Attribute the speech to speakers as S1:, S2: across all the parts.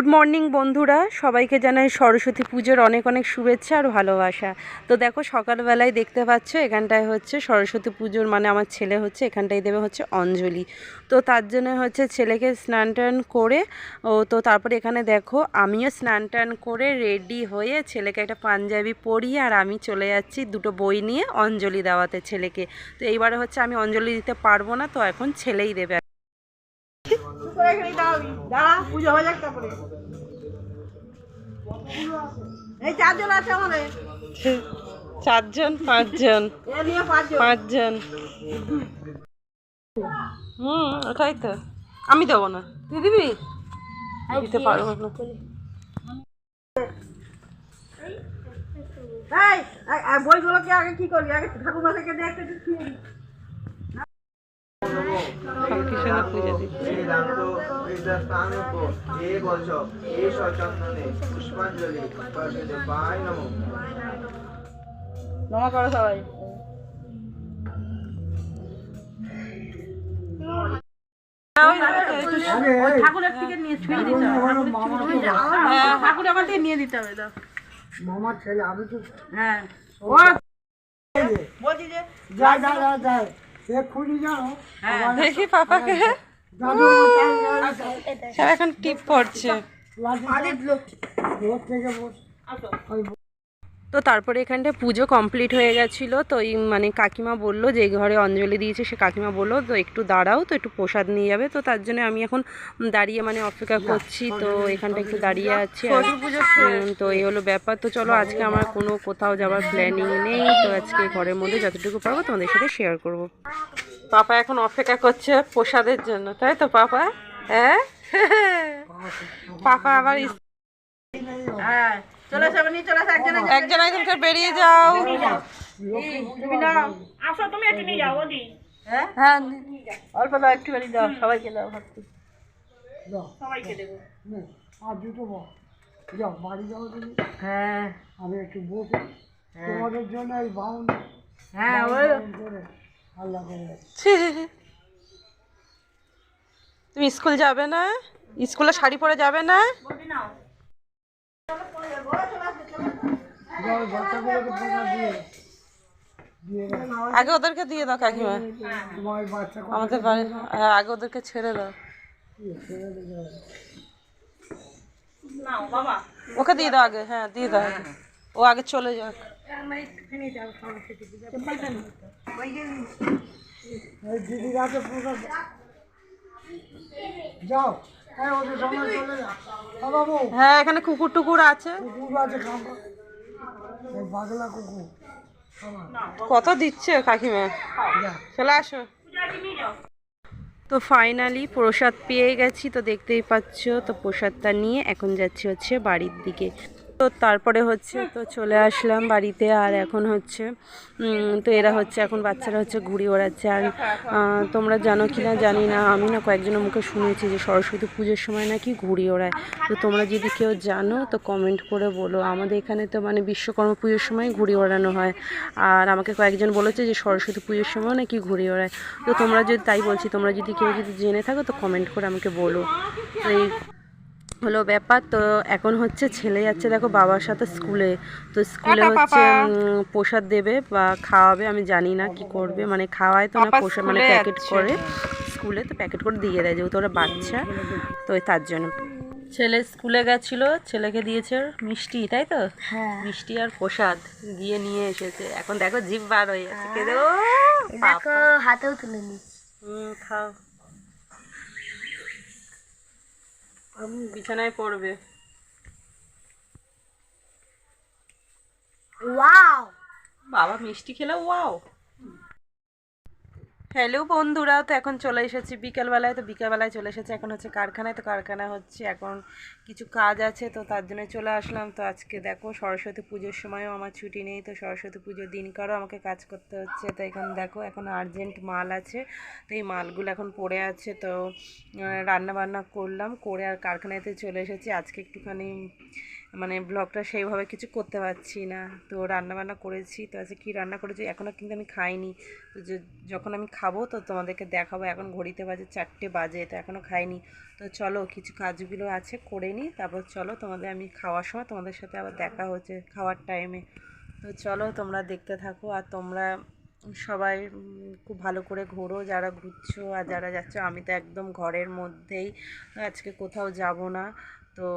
S1: Good morning বন্ধুরা। সবাইকে জানাই সরস্বতী পুজোর অনেক অনেক শুভেচ্ছা আর ভালোবাসা। তো দেখো, সকালবেলায় দেখতে পাচ্ছ, এখানটায় হচ্ছে সরস্বতী পুজোর মানে আমার ছেলে হচ্ছে, এখানটায় দেবে হচ্ছে অঞ্জলি। তো তার জন্য হচ্ছে ছেলেকে স্নান টান করে, ও তো তারপরে এখানে দেখো, আমিও স্নান টান করে রেডি হয়ে ছেলেকে একটা পাঞ্জাবি পরিয়ে আর আমি চলে যাচ্ছি দুটো বই নিয়ে অঞ্জলি দেওয়াতে ছেলেকে। তো এইবারে হচ্ছে আমি অঞ্জলি দিতে পারব না, তো এখন ছেলেই দেবে।
S2: এখানে দাঁড়াবি দাঁড়া পুজো হয়ে যাক তারপরে। এই চারজন আছে আমাদের।
S1: চারজন পাঁচজন।
S2: পাঁচজন।
S1: পাঁচজন। হুম ওটাই তো। আমি দেবো না। তুই দিবি? দিতে পারব না।
S2: এই এই, এই বইগুলোকে আগে কি করবি? আগে ঠাকুমা থেকে দিয়ে
S3: সচন্দনে পুষ্পাঞ্জলি কর্ষিতে পায় নমা।
S2: করো সবাই। ঠাকুরের থেকে নিয়ে ছুঁয়ে দিতে হবে। হ্যাঁ, ঠাকুর আমার থেকে নিয়ে দিতে হবে দাও।
S4: মামার ছেলে আমি তো
S2: হ্যাঁ। ও বলছি যে
S4: যাই যাই যাই
S2: হ্যাঁ
S1: দেখি পাপাকে এখন টিপ পড়ছে তো তারপরে এখানটা পুজো কমপ্লিট হয়ে গেছিল। তো এই মানে কাকিমা বলল যে ঘরে অঞ্জলি দিয়েছে সে কাকিমা বলল তো একটু দাঁড়াও তো একটু প্রসাদ নিয়ে যাবে। তো তার জন্য আমি এখন দাঁড়িয়ে মানে অপেক্ষা করছি। তো এখানটা একটু দাঁড়িয়ে আছি তো এই হলো ব্যাপার। তো চলো আজকে আমার কোনো কোথাও যাওয়ার প্ল্যানিং নেই। তো আজকে ঘরের মধ্যে যতটুকু পারব তোমাদের সাথে শেয়ার করব। পাপা এখন অপেক্ষা করছে প্রসাদের জন্য তাই তো পাপা? হ্যাঁ? পাপা। আবার
S2: হ্যাঁ। চলে আসো নিয়ে চলে আসো একজন
S1: একজন একজনকে বেরিয়ে যাও।
S2: তুমি নাও আসো তুমি একটু নিয়ে যাও বলি হ্যাঁ? হ্যাঁ। অল্প দাও একটুখানি দাও সবাইকে দাও ভাবছি।
S4: দাও
S2: সবাইকে দেবো।
S4: আর দুটো বল। যাও বাড়ি যাও তুমি।
S2: হ্যাঁ।
S4: আমি একটু বসে তোমাদের জন্য এই বাউন
S2: হ্যাঁ ওই
S4: আল্লাহ করে
S1: তুমি স্কুল যাবে না? স্কুলে শাড়ি পরে যাবে না?
S4: যাও বাচ্চাগুলোকে পোকা দিয়ে দিয়ে দাও
S1: আগে ওদেরকে দিয়ে দাও কাকিমা
S4: তোমার ওই বাচ্চা
S1: আমাদের বাড়ি হ্যাঁ আগে ওদেরকে ছেড়ে দাও
S2: নাও বাবা
S1: ওকে দিয়ে দাও আগে হ্যাঁ দিয়ে দাও আগে ও আগে চলে যাক
S4: এই দিদির হাতে পোকা যাও হ্যাঁ ওদের সময় চলে যা। ও বাবু।
S1: হ্যাঁ এখানে কুকুর টুকুর আছে।
S4: কুকুর আছে খাব এই পাগলা কুকুর। আমার
S1: কত দিচ্ছে কাকিমা? চলে আসো। তো ফাইনালি প্রসাদ পেয়ে গেছি তো দেখতেই পাচ্ছ তো প্রসাদটা নিয়ে এখন যাচ্ছি হচ্ছে বাড়ির দিকে। তো তারপরে হচ্ছে তো চলে আসলাম বাড়িতে আর এখন হচ্ছে তো এরা হচ্ছে এখন বাচ্চারা হচ্ছে ঘুড়ি ওড়াচ্ছে। আর তোমরা জানো কি না জানি না, আমি না কয়েকজনের মুখে শুনেছি যে সরস্বতী পুজোর সময় নাকি ঘুড়ি ওড়ায়। তো তোমরা যদি কেউ জানো তো কমেন্ট করে বলো। আমাদের এখানে তো মানে বিশ্বকর্মা পুজোর সময় ঘুড়ি ওড়ানো হয়। আর আমাকে কয়েকজন বলেছে যে সরস্বতী পুজোর সময় নাকি ঘুড়ি ওড়ায়। তো তোমরা যদি তাই বলছি, তোমরা যদি কেউ যদি জেনে থাকো তো কমেন্ট করে আমাকে বলো। তো এই হলো ব্যাপার। তো এখন হচ্ছে ছেলে যাচ্ছে দেখো বাবার সাথে স্কুলে। তো স্কুলে হচ্ছে প্রসাদ দেবে বা খাওয়াবে আমি জানি না কি করবে। মানে খাওয়ায় তো না প্রসাদ মানে প্যাকেট করে। স্কুলে তো প্যাকেট করে দিয়ে দেয় যেহেতু ওরা বাচ্চা। তো তার জন্য। ছেলে স্কুলে গেছিল ছেলেকে দিয়েছে মিষ্টি তাই তো? মিষ্টি আর প্রসাদ গিয়ে নিয়ে এসেছে। এখন দেখো জিভ বার হয়ে যাচ্ছে দেখো
S5: হাতেও তুলে নি
S1: খাও আমি বিছানায় পড়বে।
S5: ওয়াও
S1: বাবা মিষ্টি খেলে ওয়াও হ্যালো বন্ধুরা, তো এখন চলে এসেছি বিকেলবেলায়, তো বিকেলবেলায় চলে এসেছে। এখন হচ্ছে কারখানায়, তো কারখানা হচ্ছে এখন কিছু কাজ আছে, তো তার জন্য চলে আসলাম। তো আজকে দেখো সরস্বতী পুজোর সময়ও আমার ছুটি নেই, তো সরস্বতী পুজোর দিনকারও আমাকে কাজ করতে হচ্ছে। তো এখন দেখো, এখন আর্জেন্ট মাল আছে, তো এই মালগুলো এখন পড়ে আছে, তো রান্না বান্না করলাম, করে আর কারখানাতে চলে এসেছি। আজকে একটুখানি মানে ব্লগটা সেইভাবে কিছু করতে পারছি না। তো রান্না বান্না করেছি, তো আজকে কী রান্না করেছি এখনও কিন্তু আমি খাইনি। তো যখন আমি খাব তো তোমাদেরকে দেখাবো, এখন ঘড়িতে বাজে চারটে বাজে, তো এখনও খাইনি। তো চলো কিছু কাজগুলো আছে করে নিই, তারপর চলো তোমাদের আমি খাওয়ার সময় তোমাদের সাথে আবার দেখা হচ্ছে খাওয়ার টাইমে তো চলো তোমরা দেখতে থাকো আর তোমরা সবাই খুব ভালো করে ঘোরো, যারা ঘুরছো আর যারা যাচ্ছ, আমি তো একদম ঘরের মধ্যেই। আজকে কোথাও যাব না। তো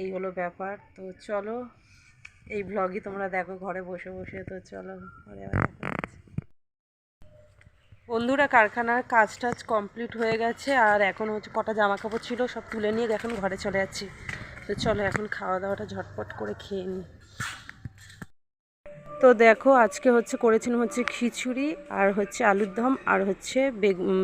S1: এই হলো ব্যাপার। তো চলো, এই ব্লগই তোমরা দেখো, ঘরে বসে বসে। তো চলো, ঘরে। বন্ধুরা, কারখানার কাজ টাজ কমপ্লিট হয়ে গেছে, আর এখন হচ্ছে কটা জামা কাপড় ছিল, সব তুলে নিয়ে এখন ঘরে চলে যাচ্ছি। তো চলো, এখন খাওয়া দাওয়াটা ঝটপট করে খেয়ে নিই। তো দেখো, আজকে হচ্ছে করেছিলাম হচ্ছে খিচুড়ি আর হচ্ছে আলুর দম আর হচ্ছে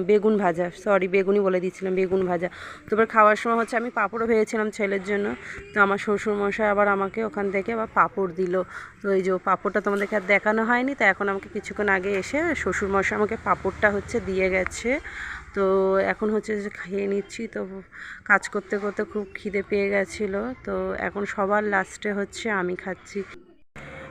S1: বেগুন ভাজা। সরি বেগুনই বলে দিয়েছিলাম, বেগুন ভাজা। তো এবার খাওয়ার সময় হচ্ছে আমি পাঁপড়ও ভেবেছিলাম ছেলের জন্য। তো আমার শ্বশুর মশাই আবার আমাকে ওখান থেকে আবার পাঁপড় দিল। তো এই যে পাঁপড়টা তোমাদেরকে আর দেখানো হয়নি তো এখন আমাকে কিছুক্ষণ আগে এসে শ্বশুর মশাই আমাকে পাঁপড়টা হচ্ছে দিয়ে গেছে। তো এখন হচ্ছে যে খেয়ে নিচ্ছি। তো কাজ করতে করতে খুব খিদে পেয়ে গেছিল। তো এখন সবার লাস্টে হচ্ছে আমি খাচ্ছি।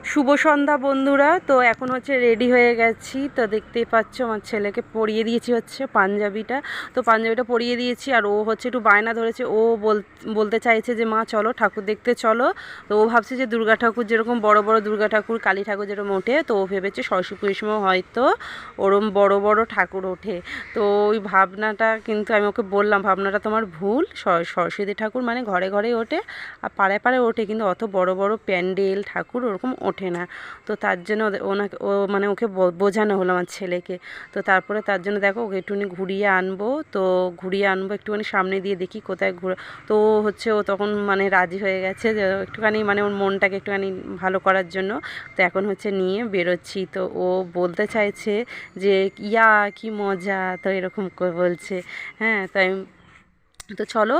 S1: শুভ সন্ধ্যা বন্ধুরা। তো এখন হচ্ছে রেডি হয়ে গেছি। তো দেখতেই পাচ্ছ আমার ছেলেকে পরিয়ে দিয়েছি হচ্ছে পাঞ্জাবিটা। তো পাঞ্জাবিটা পরিয়ে দিয়েছি আর ও হচ্ছে একটু বায়না ধরেছে। ও বল- বলতে চাইছে যে, মা, চলো ঠাকুর দেখতে চলো। তো ও ভাবছে যে, দুর্গা ঠাকুর যেরকম বড় বড় দুর্গা ঠাকুর, কালী ঠাকুর যেরকম ওঠে। তো ও ভেবেছে সরস্বতী পুজোর হয়তো ওরম বড় বড় ঠাকুর ওঠে। তো ওই ভাবনাটা কিন্তু আমি ওকে বললাম, ভাবনাটা তোমার ভুল। সর- সরস্বতী ঠাকুর মানে ঘরে, ঘরেই ওঠে আর পাড়ায় পাড়ায় ওঠে। কিন্তু অত বড় বড় প্যান্ডেল, ঠাকুর ওরকম ওঠে না। তো তার জন্য ওনাকে, ও মানে ওকে বোঝানো হলো আমার ছেলেকে। তো তারপরে তার জন্য দেখো ওকে একটুখানি ঘুরিয়ে আনব। তো ঘুরিয়ে আনব একটুখানি সামনে দিয়ে দেখি কোথায় ঘুরে, তো হচ্ছে, ও তখন মানে রাজি হয়ে গেছে যে একটুখানি মানে ওর মনটাকে একটুখানি ভালো করার জন্য। তো এখন হচ্ছে নিয়ে বেরোচ্ছি। তো ও বলতে চাইছে যে, ইয়া, কি মজা, তো এরকম বলছে। হ্যাঁ তাই তো চলো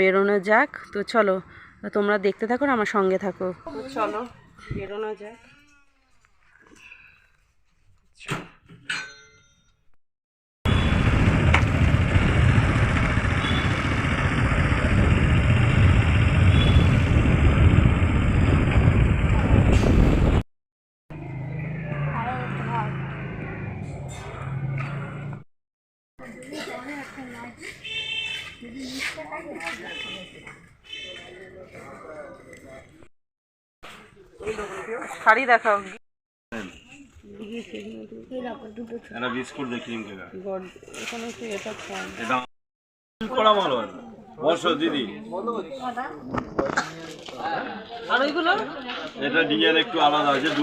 S1: বেরোনো যাক। তো চলো, তোমরা দেখতে থাকো আমার সঙ্গে থাকো। চলো। বেরোনো যাক। শাড়ি দেখাও।
S5: বিস্কুট
S1: এখানে এটা
S5: এটা করা ভালো বসো দিদি।
S1: আর ওইগুলো?
S5: এটা ডিজাইন একটু আলাদা আছে দু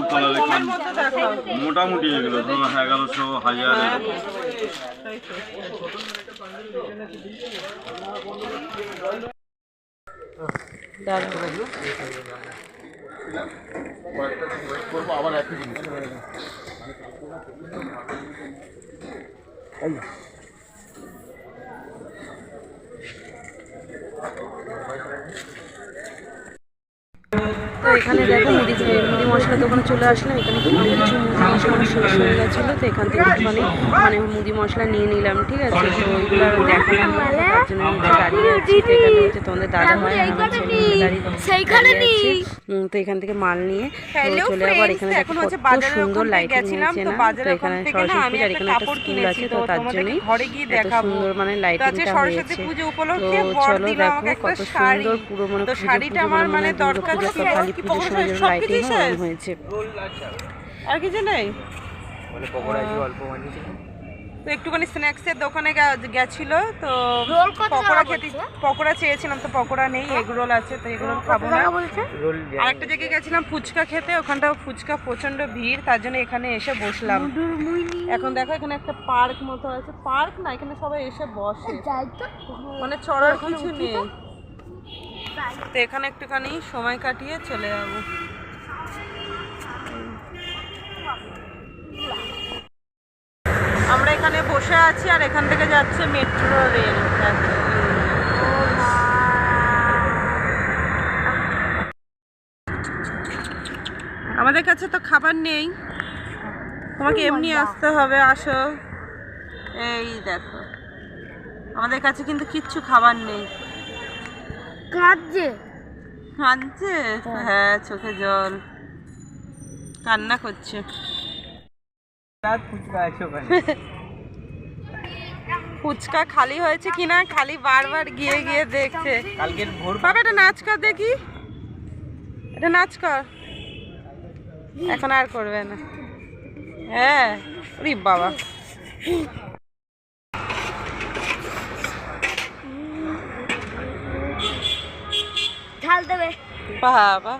S5: মোটামুটি এগুলো ধরো এগারোশো হাজার
S1: তো এখানে দেখো মুদি মুদি মশলা দোকানে চলে আসলাম। এখানে কিছু মুদি মশলা শেষ হয়ে গেছিল তো এখান থেকে একটুখানি মানে মুদি মশলা নিয়ে নিলাম ঠিক আছে? তো ওইগুলো দেখালাম তার জন্য হচ্ছে দাঁড়িয়ে আছি তো এখানে হচ্ছে তোমাদের দাদা হয় আমার দাঁড়িয়ে তো এখান থেকে মাল নিয়ে চলে যাব আর এখানে কত সুন্দর লাইটিং হয়েছে না? তো এখানে সরস্বতী আর এখানে একটা স্কুল আছে তো তার জন্যই এত সুন্দর মানে লাইটিংটা হয়েছে। তো চলো দেখো কত সুন্দর পুরো মানে পুজো পুজো মানে দুর্গা পূজা তো কালী পুজোর সময় লাইটিং হয়েছে? আর কিছু নেই? তো একটুখানি স্ন্যাক্সের দোকানে গে- গেছিল তো পকোড়া খেতে পকোড়া চেয়েছিলাম তো পকোড়া নেই এগ রোল আছে তো এগ রোল খাব না।
S6: বলছে?
S1: আর একটা জায়গায় গেছিলাম ফুচকা খেতে ওখানটাও ফুচকা প্রচণ্ড ভিড় তার জন্য এখানে এসে বসলাম। এখন দেখো এখানে একটা পার্ক মতো আছে পার্ক না এখানে সবাই এসে বসে। মানে চড়ার কিছু নেই। তো এখানে একটুখানি সময় কাটিয়ে চলে যাব। আমরা এখানে বসে আছি আর এখান থেকে যাচ্ছে মেট্রো রেল। আমাদের কাছে তো খাবার নেই। তোমাকে এমনি আসতে হবে আসো। এই দেখো। আমাদের কাছে কিন্তু কিচ্ছু খাবার নেই।
S6: কাঁদছে।
S1: কাঁদছে? হ্যাঁ চোখে জল। কান্না করছে। ফুচকা খালি হয়েছে কিনা খালি বারবার গিয়ে গিয়ে দেখছে।
S3: কালকের ভোর
S1: বাবা এটা নাচ কর দেখি। এটা নাচ কর। এখন আর করবে না। হ্যাঁ ওরে বাবা।
S2: ঢাল দেবে।
S1: বাবা।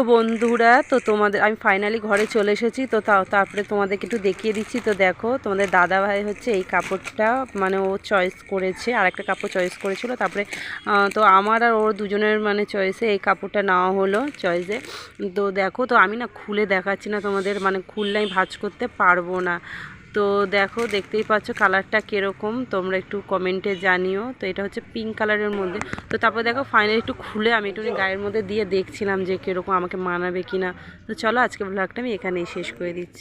S1: তো বন্ধুরা, তো তোমাদের, আমি ফাইনালি ঘরে চলে এসেছি, তো তারপরে তোমাদেরকে একটু দেখিয়ে দিচ্ছি, তো দেখো, তোমাদের দাদা ভাই হচ্ছে এই কাপড়টা মানে ও চয়েস করেছে আর একটা কাপড় চয়েস করেছিল, তারপরে তো আমার আর ওর দুজনের মানে চয়েসে এই কাপড়টা নেওয়া হলো চয়েসে তো দেখো, তো আমি না খুলে দেখাচ্ছি না তোমাদের মানে খুললে আমি ভাজ করতে পারব না। তো দেখো, দেখতেই পাচ্ছ কালারটা কীরকম। তোমরা একটু কমেন্টে জানিও। তো এটা হচ্ছে পিঙ্ক কালারের মধ্যে। তো তারপর দেখো ফাইনালি একটু খুলে আমি একটু গায়ের মধ্যে দিয়ে দেখছিলাম যে কীরকম আমাকে মানাবে কি না তো চলো আজকে ব্লগটা আমি এখানেই শেষ করে দিচ্ছি।